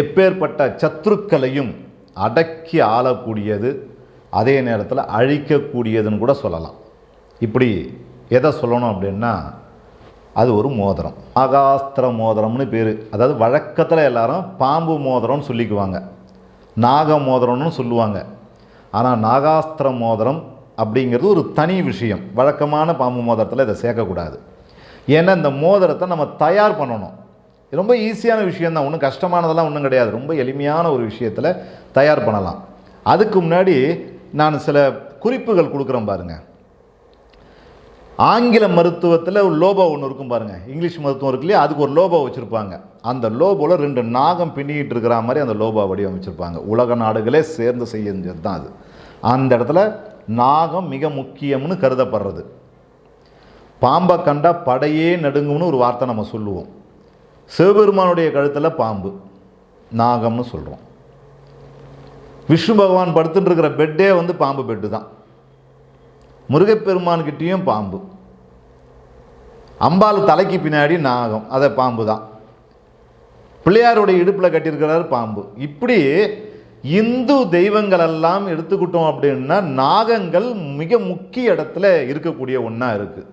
எப்பேற்பட்ட சத்துருக்களையும் அடக்கி ஆளக்கூடியது அதே நேரத்தில் அழிக்கக்கூடியதுன்னு கூட சொல்லலாம். இப்படி எதை சொல்லணும் அப்படின்னா அது ஒரு மோதிரம். நாகாஸ்திர மோதிரம்னு பேர். அதாவது வழக்கத்தில் எல்லாரும் பாம்பு மோதிரம்னு சொல்லிக்குவாங்க. நாக மோதிரம்னு சொல்லுவாங்க. ஆனால் நாகாஸ்திர மோதிரம் அப்படிங்கிறது ஒரு தனி விஷயம். வழக்கமான பாம்பு மோதிரத்தில் இதை சேர்க்கக்கூடாது. ஏன்னா இந்த மோதிரத்தை நம்ம தயார் பண்ணணும். ரொம்ப ஈஸியான விஷயம் தான் ஒன்றும் கஷ்டமானதெல்லாம் ஒன்றும் கிடையாது. ரொம்ப எளிமையான ஒரு விஷயத்தில் தயார் பண்ணலாம். அதுக்கு முன்னாடி நான் சில குறிப்புகள் கொடுக்குறேன் பாருங்கள் ஆங்கில மருத்துவத்தில் ஒரு லோபோ ஒன்று இருக்கும் பாருங்கள் இங்கிலீஷ் மருத்துவம் இருக்கு இல்லையா? அதுக்கு ஒரு லோபோ வச்சுருப்பாங்க. அந்த லோபோவில் ரெண்டு நாகம் பின்னிக்கிட்டு இருக்கிற மாதிரி அந்த லோபோ வடிவமைச்சிருப்பாங்க. உலக நாடுகளே சேர்ந்து செய்யறது தான் அது. அந்த இடத்துல நாகம் மிக முக்கியம்னு கருதப்படுறது. பாம்பை கண்டா படையே நடுங்கும்னு ஒரு வார்த்தை நம்ம சொல்லுவோம். சிவபெருமானுடைய கழுத்தில் பாம்பு. நாகம்னு சொல்கிறோம் விஷ்ணு பகவான் படுத்துட்டுருக்கிற பெட்டே வந்து பாம்பு பெட்டு தான் முருகப்பெருமான்கிட்டேயும் பாம்பு. அம்பாள் தலைக்கு பின்னாடி நாகம் அதை பாம்பு தான் பிள்ளையாருடைய இடுப்பில் கட்டியிருக்கிறார் பாம்பு. இப்படி இந்து தெய்வங்கள் எல்லாம் எடுத்துக்கிட்டோம் அப்படின்னா நாகங்கள் மிக முக்கிய இடத்துல இருக்கக்கூடிய ஒன்றா இருக்குது